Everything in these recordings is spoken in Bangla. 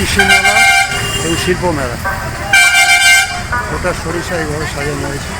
কৃষি মেলা এবং শিল্প মেলা। ওটা সরিষা এইভাবে সাজানো হয়েছে।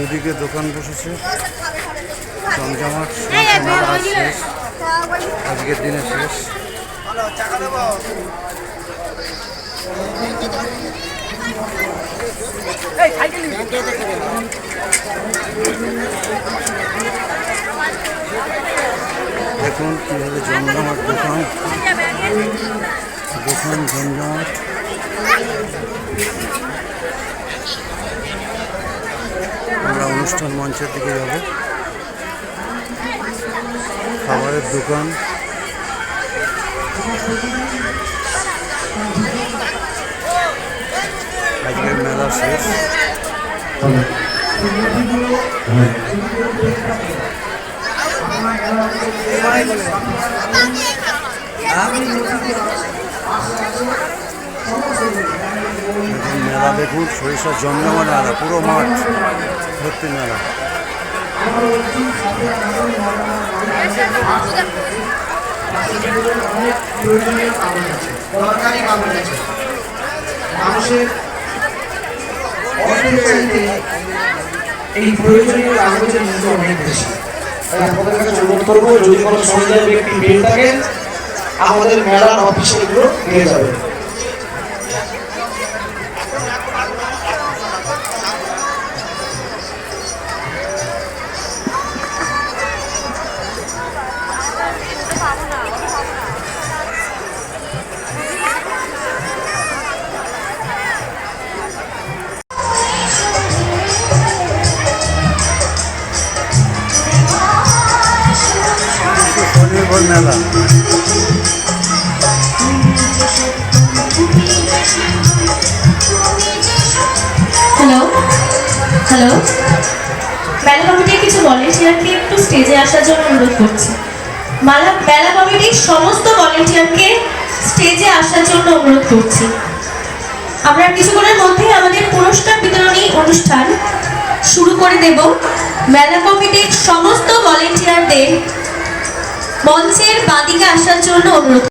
দুদিকে দোকান বসেছে। জমজমাট শেষ। আজকের দিনে শেষ। দেখুন কীভাবে জমজমাট দোকান। দোকান জমজমাট আমরা অনুষ্ঠান মঞ্চের দিকে যাব। খাবারের দোকান। আজকের মেলা শেষ। মেলা দেখুন সরিষা জমজমা মেলা পুরো মাঠ। ভর্তি মেলা। মানুষের এই প্রয়োজনীয় অনেক বেশি আমাদের মেলার অফিসে এগুলো পেয়ে যাবেন। স্বনির্ভর মেলা। হ্যালো হ্যালো মেলা কমিটির কিছু ভলেন্টিয়ারকে একটু স্টেজে আসার জন্য অনুরোধ করছি। মালা, মেলা কমিটির সমস্ত ভলেন্টিয়ারকে স্টেজে আসার জন্য অনুরোধ করছি। আমরা কিছুক্ষণের মধ্যেই আমাদের পুরস্কার বিতরণী অনুষ্ঠান শুরু করে দেব। মেলা কমিটির সমস্ত ভলেন্টিয়ারদের মঞ্চের বাঁদিকে আসার জন্য অনুরোধ।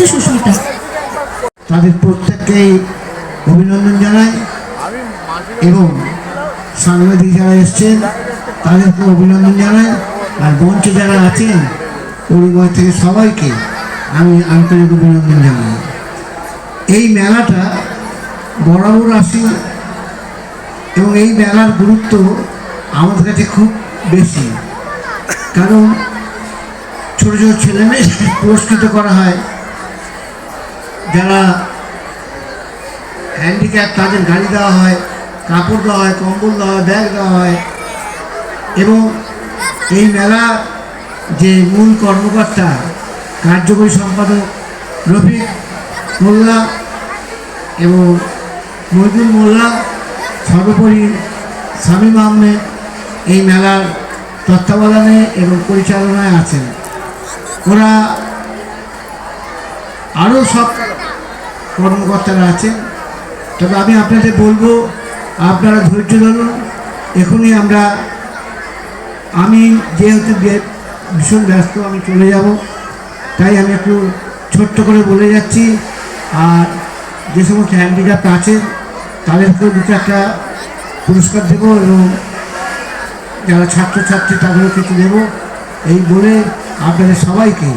নিচ্ছে সুস্মিতা। তাদের প্রত্যেককেই অভিনন্দন জানাই এবং সাংবাদিক যারা এসছেন তাদেরকে অভিনন্দন জানাই। আর মঞ্চে যারা আছেন, পরিবার থেকে সবাইকে আমি আন্তরিক অভিনন্দন জানাই। এই মেলাটা বরাবর আসি এবং এই মেলার গুরুত্ব আমাদের কাছে খুব বেশি। কারণ ছোটো ছোটো ছেলেমেয়ে পুরস্কৃত করা হয়। যারা হ্যান্ডিক্যাপ তাদের গাড়ি দেওয়া হয়, কাপড় দেওয়া হয়, কম্বল দেওয়া হয় ব্যাগ দেওয়া হয়। এবং এই মেলা যে মূল কর্মকর্তা, কার্যকরী সম্পাদক রফিক মোল্লা এবং মজুর মোল্লা, সর্বোপরি স্বামী আহমেদ এই মেলার তত্ত্বাবধানে এবং পরিচালনায় আছেন। ওরা আরও সব কর্মকর্তারা আছেন। তবে আমি আপনাদের বলব, আপনারা ধৈর্য ধরুন। এখনই আমরা, আমি যেহেতু ভীষণ ব্যস্ত, আমি চলে যাব। তাই আমি একটু ছোট্ট করে বলে যাচ্ছি, আর যে সমস্ত হ্যান্ডিক্যাপ্ট আছেন তাদেরকেও দুটো একটা পুরস্কার দেবো এবং যারা ছাত্রছাত্রী, তাদেরও কিছু দেবো। এই বলে আপনাদের সবাইকে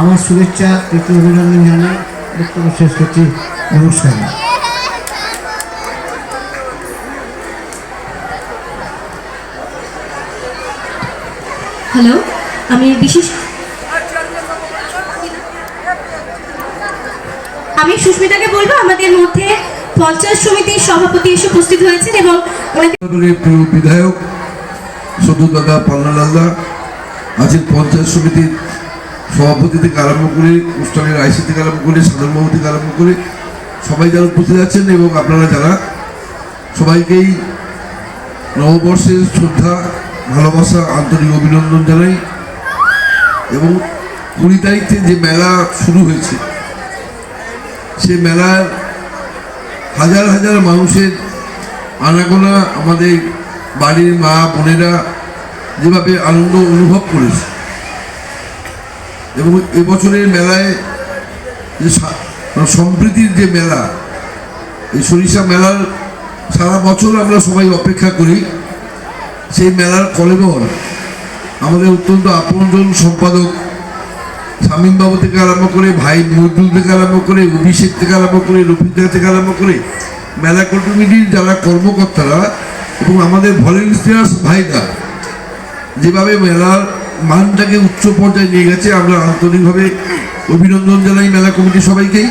আমার শুভেচ্ছা, প্রীতি, অভিনন্দন জানাই। বক্তব্য শেষ করছি। নমস্কার। হ্যালো আমি বিশেষ আমি সুস্মিতাকে বলব আমাদের মধ্যে পঞ্চায়েত সমিতির সভাপতি এসে উপস্থিত হয়েছেন এবং ওনাকে বিধায়ক সদু দাদা পান্নালালদা আছেন পঞ্চায়েত সমিতির সভাপতি আরম্ভ করে, অনুষ্ঠানের আইসি থেকে আরম্ভ করে সাধারণবাবু থেকে আরম্ভ করে সবাই যারা উপস্থিত আছেন এবং আপনারা যারা সবাইকেই নববর্ষের শ্রদ্ধা, ভালোবাসা, আন্তরিক অভিনন্দন জানাই এবং কুড়ি তারিখে যে মেলা শুরু হয়েছে, সে মেলার হাজার হাজার মানুষের আনাগোনা আমাদের বাড়ির মা বোনেরা যেভাবে আনন্দ অনুভব করেছে এবং এবছরের মেলায় যে মানে সম্প্রীতির যে মেলা, এই সরিষা মেলার সারা বছর আমরা সবাই অপেক্ষা করি। সেই মেলার কলেবর আমাদের অত্যন্ত আপনজন সম্পাদক শামীমবাবু থেকে আরম্ভ করে ভাই মজদুল থেকে আরম্ভ করে, অভিষেক থেকে আরম্ভ করে রফিকা থেকে আরম্ভ করে মেলা কমিটির যারা কর্মকর্তারা এবং আমাদের ভলেন্টিয়ার্স ভাইরা, যেভাবে মেলার মানটাকে উচ্চ পর্যায়ে নিয়ে গেছে। আমরা আন্তরিকভাবে অভিনন্দন জানাই মেলা কমিটির সবাইকেই।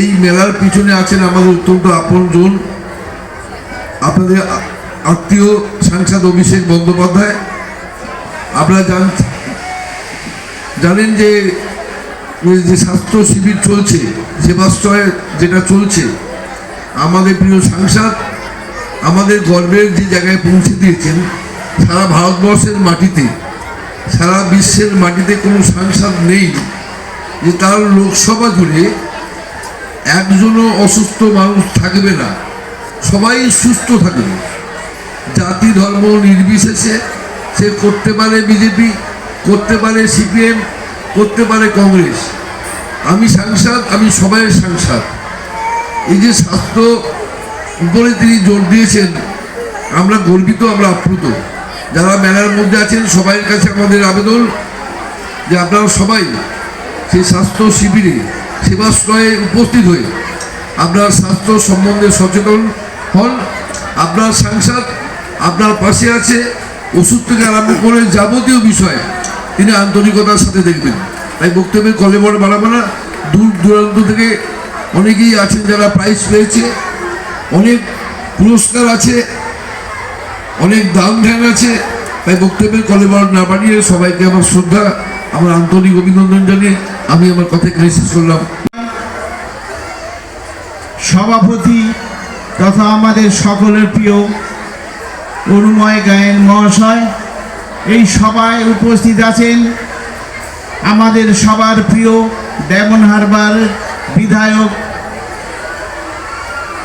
এই মেলার পিছনে আছেন আমাদের অত্যন্ত আপন আপনজন, আপনাদের আত্মীয় সাংসদ অভিষেক বন্দ্যোপাধ্যায়। আপনারা জান, জানেন যে যে স্বাস্থ্য শিবির চলছে, সেবাশ্রয় যেটা চলছে, আমাদের প্রিয় সাংসদ আমাদের গর্বের যে জায়গায় পৌঁছে দিয়েছেন, সারা ভারতবর্ষের মাটিতে। সারা বিশ্বের মাটিতে কোনো সাংসদ নেই। যে তার লোকসভা জুড়ে একজনও অসুস্থ মানুষ থাকবে না। সবাই সুস্থ থাকবে। জাতি ধর্ম নির্বিশেষে সে করতে পারে বিজেপি, করতে পারে সিপিএম, করতে পারে কংগ্রেস। আমি সাংসদ, আমি সবাইয়ের সাংসদ। এই যে স্বাস্থ্য উপরে তিনি জোর দিয়েছেন, আমরা গর্বিত, আমরা আপ্লুত। যারা মেলার মধ্যে আছেন, সবাইয়ের কাছে আমাদের আবেদন যে আপনারা সবাই সেই স্বাস্থ্য শিবিরে, সেবাশ্রয়ে উপস্থিত হয়ে আপনার স্বাস্থ্য সম্বন্ধে সচেতন হন। আপনার সাংসদ আপনার পাশে আছে, ওষুধ থেকে আরম্ভ করে যাবতীয় বিষয় তিনি আন্তরিকতার সাথে দেখবেন। তাই বক্তব্যের কলেবর বাড়াবো না দূর দূরান্ত থেকে অনেকেই আছেন যারা প্রাইজ পেয়েছে, অনেক পুরস্কার আছে। অনেক দাম ধ্যান আছে, তাই বক্তব্যের কলেবর না বাড়িয়ে সবাইকে আমার শ্রদ্ধা, আমার আন্তরিক অভিনন্দন জানিয়ে আমি আমার কথা এখানে শেষ করলাম। সভাপতি তথা আমাদের সকলের প্রিয় অরুময় গায়েন মহাশয়, এই সভায় উপস্থিত আছেন আমাদের সবার প্রিয় ডেমন হারবার বিধায়ক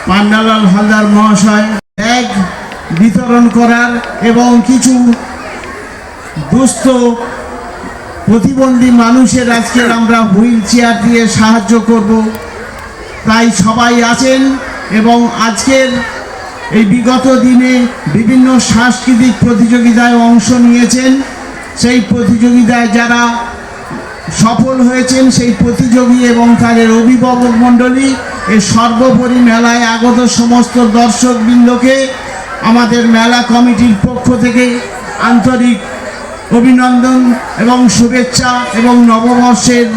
পান্ডালাল হালদার মহাশয়। ব্যাগ বিতরণ করার এবং কিছু দুস্থ প্রতিবন্ধী মানুষের আজকের আমরা হুইল চেয়ার দিয়ে সাহায্য করব। তাই সবাই আছেন এবং আজকের এই বিগত দিনে বিভিন্ন সাংস্কৃতিক প্রতিযোগিতায় অংশ নিয়েছেন। সেই প্রতিযোগিতায় যারা সফল হয়েছেন, সেই প্রতিযোগী এবং তাদের অভিভাবক মণ্ডলী এই সর্বোপরি মেলায় আগত সমস্ত দর্শকবৃন্দকে আমাদের মেলা কমিটির পক্ষ থেকে আন্তরিক অভিনন্দন এবং শুভেচ্ছা এবং নববর্ষের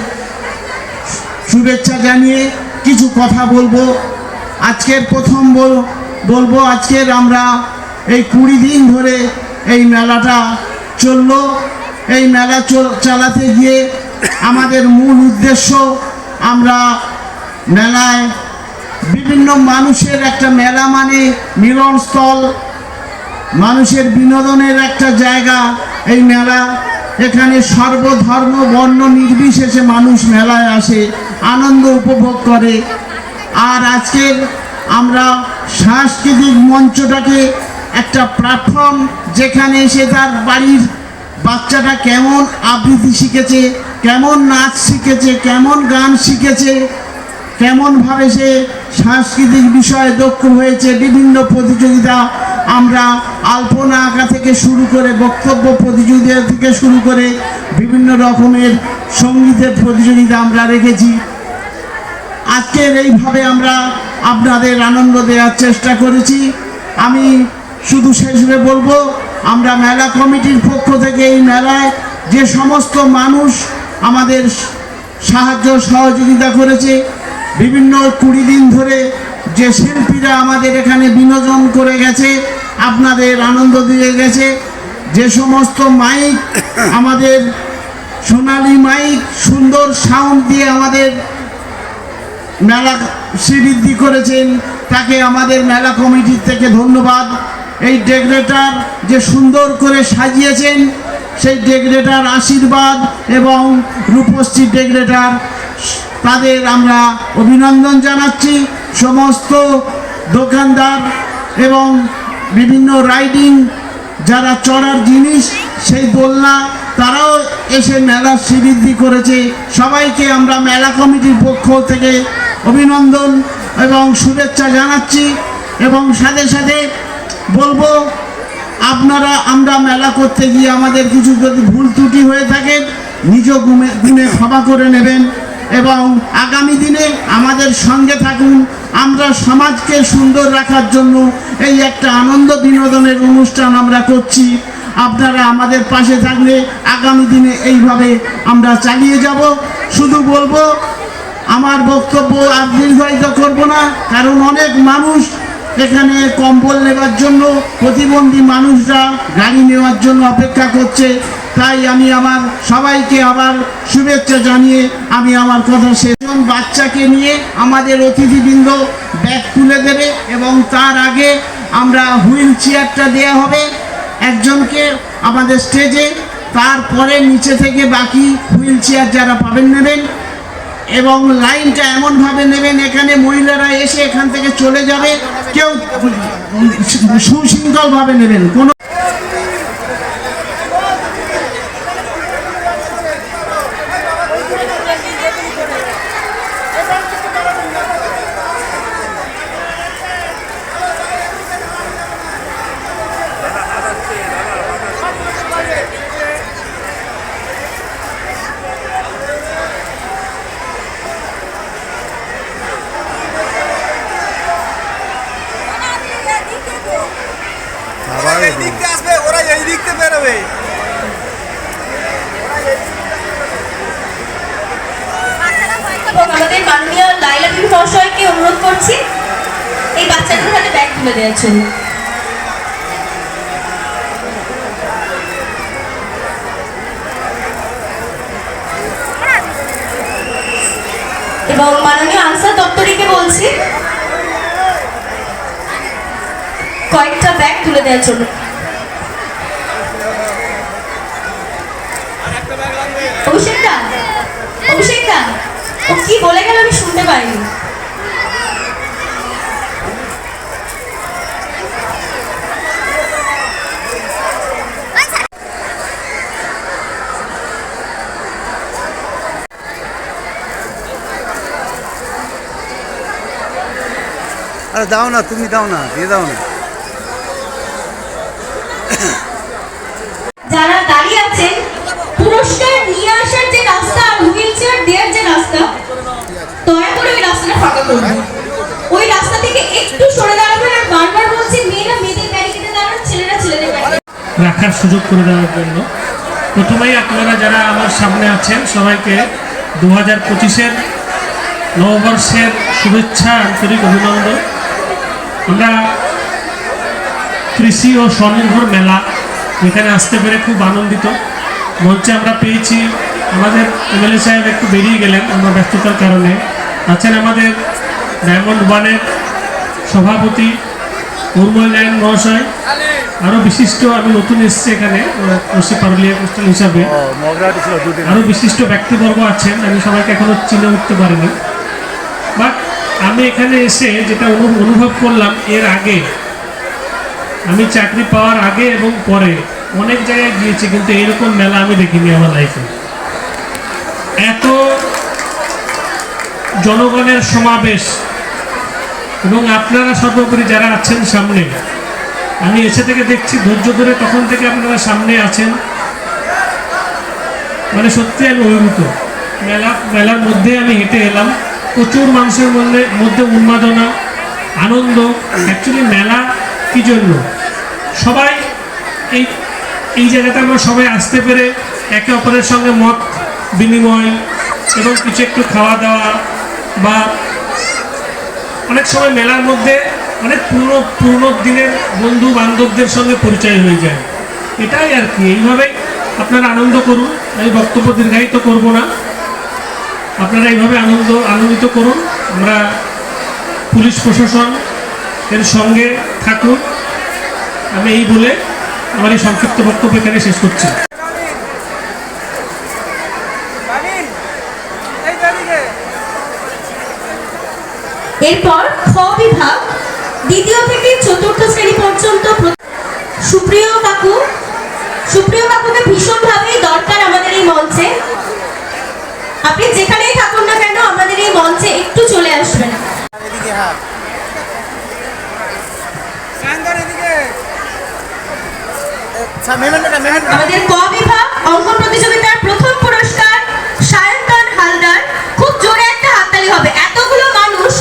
শুভেচ্ছা জানিয়ে কিছু কথা বলব। আজকের প্রথম বল- বলব আজকের আমরা এই কুড়ি দিন ধরে এই মেলাটা চলল। এই মেলা চল- চালাতে গিয়ে আমাদের মূল উদ্দেশ্য আমরা মেলায় বিভিন্ন মানুষের একটা মেলা মানে মিলনস্থল, মানুষের বিনোদনের একটা জায়গা এই মেলা। এখানে সর্বধর্ম, বর্ণ নির্বিশেষে মানুষ মেলায় আসে, আনন্দ উপভোগ করে। আর আজকের আমরা সাংস্কৃতিক মঞ্চটাকে একটা প্ল্যাটফর্ম যেখানে এসে তার বাড়ির বাচ্চাটা কেমন আবৃত্তি শিখেছে, কেমন নাচ শিখেছে, কেমন গান শিখেছে কেমনভাবে সে সাংস্কৃতিক বিষয়ে দক্ষ হয়েছে, বিভিন্ন প্রতিযোগিতা আমরা আলপনা আঁকা থেকে শুরু করে, বক্তব্য প্রতিযোগিতা থেকে শুরু করে, বিভিন্ন রকমের সঙ্গীতের প্রতিযোগিতা আমরা রেখেছি। আজকের এইভাবে আমরা আপনাদের আনন্দ দেওয়ার চেষ্টা করেছি। আমি শুধু শেষে বলব, আমরা মেলা কমিটির পক্ষ থেকে এই মেলায় যে সমস্ত মানুষ আমাদের সাহায্য সহযোগিতা করেছে বিভিন্ন কুড়ি দিন ধরে যে শিল্পীরা আমাদের এখানে বিনোদন করে গেছে, আপনাদের আনন্দ দিয়ে গেছে, যে সমস্ত মাইক আমাদের, সোনালি মাইক, সুন্দর সাউন্ড দিয়ে আমাদের মেলা শ্রীবৃদ্ধি করেছেন, তাকে আমাদের মেলা কমিটির থেকে ধন্যবাদ। এই ডেকরেটার যে সুন্দর করে সাজিয়েছেন, সেই ডেকরেটার আশীর্বাদ এবং রূপশ্রী ডেকরেটার তাদের আমরা অভিনন্দন জানাচ্ছি। সমস্ত দোকানদার এবং বিভিন্ন রাইডিং যারা চড়ার জিনিস, সেই দোলনা, তারাও এসে মেলা শ্রীবৃদ্ধি করেছে। সবাইকে আমরা মেলা কমিটির পক্ষ থেকে অভিনন্দন এবং শুভেচ্ছা জানাচ্ছি এবং সাথে সাথে বলব, আপনারা আমরা মেলা করতে গিয়ে আমাদের কিছু যদি ভুল ত্রুটি হয়ে থাকে, নিজ গুণে গুণে ক্ষমা করে নেবেন। এবং আগামী দিনে আমাদের সঙ্গে থাকুন। আমরা সমাজকে সুন্দর রাখার জন্য এই একটা আনন্দ বিনোদনের অনুষ্ঠান আমরা করছি। আপনারা আমাদের পাশে থাকলে আগামী দিনে এইভাবে আমরা চালিয়ে যাব। শুধু বলব, আমার বক্তব্য আর দীর্ঘায়িত করব না, কারণ অনেক মানুষ এখানে কম্বল নেওয়ার জন্য, প্রতিবন্ধী মানুষরা গাড়ি নেওয়ার জন্য অপেক্ষা করছে। তাই আমি আমার সবাইকে আবার শুভেচ্ছা জানিয়ে আমি আমার কথা সেজন বাচ্চাকে নিয়ে আমাদের অতিথিবৃন্দ ব্যাগ তুলে দেবে এবং তার আগে আমরা হুইল চেয়ারটা দেওয়া হবে একজনকে আমাদের স্টেজে। তারপরে নিচে থেকে বাকি হুইল চেয়ার যারা পাবেন নেবেন এবং লাইনটা এমনভাবে নেবেন, এখানে মহিলারা এসে এখান থেকে চলে যাবে। কেউ সুশৃঙ্খলভাবে নেবেন, কোনো আবার এই দিক দিয়ে আসবে ওরা এই দিক দিয়ে বেরোবে এবং আমাদের মাননীয় লাইলা বিবি মহাশয়কে অনুরোধ করছি, এই বাচ্চাদের হাতে ব্যাগ তুলে দেওয়ার জন্য। এবং মাননীয় আনসার দপ্তরিকে বলছি, কয়েকটা ব্যাগ তুলে দেওয়ার জন্য অভিষেক দা অভিষেক দা ও কি বলে গেল আমি শুনতে পাইনি। আরে দাও না, তুমি দাও না, দিয়ে দাও না যারা দাঁড়িয়ে আছেন পুরস্কার নিয়ে আসার যে রাস্তা আর হুইল চেয়ার দেওয়ার যে রাস্তা দয়া করে ওই রাস্তাটা ফাঁকা করবেন ওই রাস্তা থেকে একটু সরে দাঁড়াবেন আর বারবার বলছি মেয়েরা মেয়েদের ব্যারিকেডে দাঁড়ান ছেলেরা ছেলেদের ব্যারিকেডে রাখার সুযোগ করে দেওয়ার জন্য। প্রথমেই আপনারা যারা আমার সামনে আছেন, সবাইকে দু হাজার পঁচিশের নববর্ষের শুভেচ্ছা, আন্তরিক অভিনন্দন। আমরা কৃষি ও স্বনির্ভর মেলা এখানে আসতে পেরে খুব আনন্দিত। মঞ্চে আমরা পেয়েছি, আমাদের এমএলএ সাহেব একটু বেরিয়ে গেলেন আমরা ব্যস্ততার কারণে। আছেন আমাদের ডায়মন্ড ওয়ানের সভাপতি উর্মল মহাশয়। আরও বিশিষ্ট আমি নতুন এসেছি এখানে পারুলিয়া হিসাবে। আরও বিশিষ্ট ব্যক্তিবর্গ আছেন আমি সবাইকে এখনও চিনে উঠতে পারিনি। বাট আমি এখানে এসে যেটা অনু- অনুভব করলাম এর আগে আমি চাকরি পাওয়ার আগে এবং পরে অনেক জায়গায় গিয়েছি কিন্তু এরকম মেলা আমি দেখিনি আমার লাইফে এত জনগণের সমাবেশ এবং আপনারা সর্বোপরি যারা আছেন সামনে আমি এসে থেকে দেখছি ধৈর্য ধরে তখন থেকে আপনারা সামনে আছেন। মানে সত্যি আমি অভিভূত মেলা, মেলার মধ্যে আমি হেঁটে এলাম। প্রচুর মানুষের মধ্যে মধ্যে উন্মাদনা, আনন্দ। অ্যাকচুয়ালি মেলা কী জন্য? সবাই এই এই জায়গাতে আমরা সবাই আসতে পেরে একে অপরের সঙ্গে মত বিনিময় এবং কিছু একটু খাওয়া দাওয়া বা অনেক সময় মেলার মধ্যে অনেক পুরনো পুরনো দিনের বন্ধু বান্ধবদের সঙ্গে পরিচয় হয়ে যায়। এটাই আর কি। এইভাবে আপনারা আনন্দ করুন। আমি বক্তব্য দীর্ঘায়িত করব না। আপনারা এইভাবে আনন্দ আনন্দিত করুন। আমরা পুলিশ প্রশাসন এর সঙ্গে থাকুন। আমি এই বলে আমার এই সংক্ষিপ্ত বক্তব্য এখানে শেষ করছি। এরপর খ বিভাগ দ্বিতীয় থেকে চতুর্থ শ্রেণি পর্যন্ত সুপ্রিয় কাকু সুপ্রিয় কাকুকে ভীষণভাবেই দরকার আমাদের এই মঞ্চে। আপনি যেখানেই থাকুন না কেন আমাদের এই মঞ্চে একটু চলে আসবেন। আমাদের ক বিভাগ অঙ্কন প্রতিযোগিতার প্রথম পুরস্কার সায়ন্তন হালদার খুব জোরে একটা হাততালি হবে এতগুলো মানুষ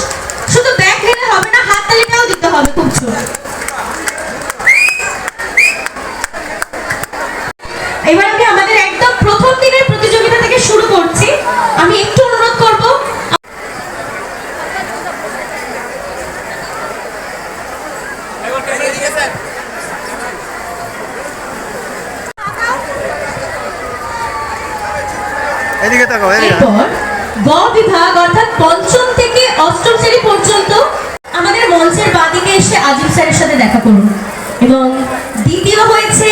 শুধু ব্যাগ নিলে হবে না হাততালিটাও দিতে হবে খুব এবার আমি আমাদের একদম প্রথম দিনের প্রতিযোগিতা থেকে শুরু করছি। আমি একটু অনুরোধ করব। এদিকে স্যার এদিকে। গ বিভাগ অর্থাৎ পঞ্চম থেকে অষ্টম শ্রেণি পর্যন্ত এসে আজিম স্যারের সাথে দেখা করুন। এবং দ্বিতীয় হয়েছে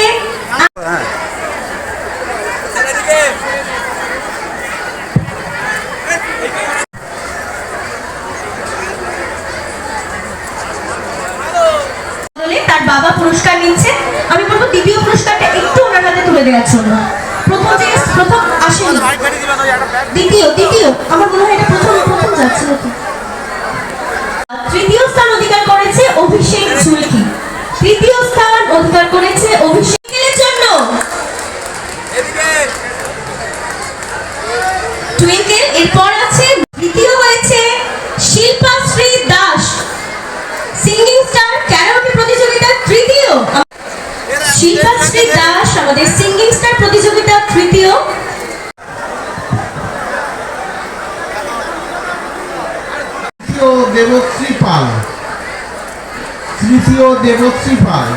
দেবশ্রী পাল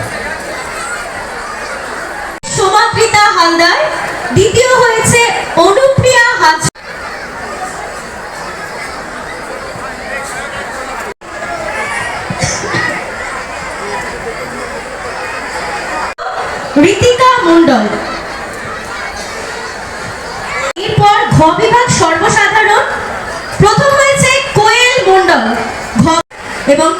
ঋতিকা মণ্ডল। এরপর ঘ বিভাগ সর্বসাধারণ। প্রথম হয়েছে কোয়েল মণ্ডল। ঘ এবং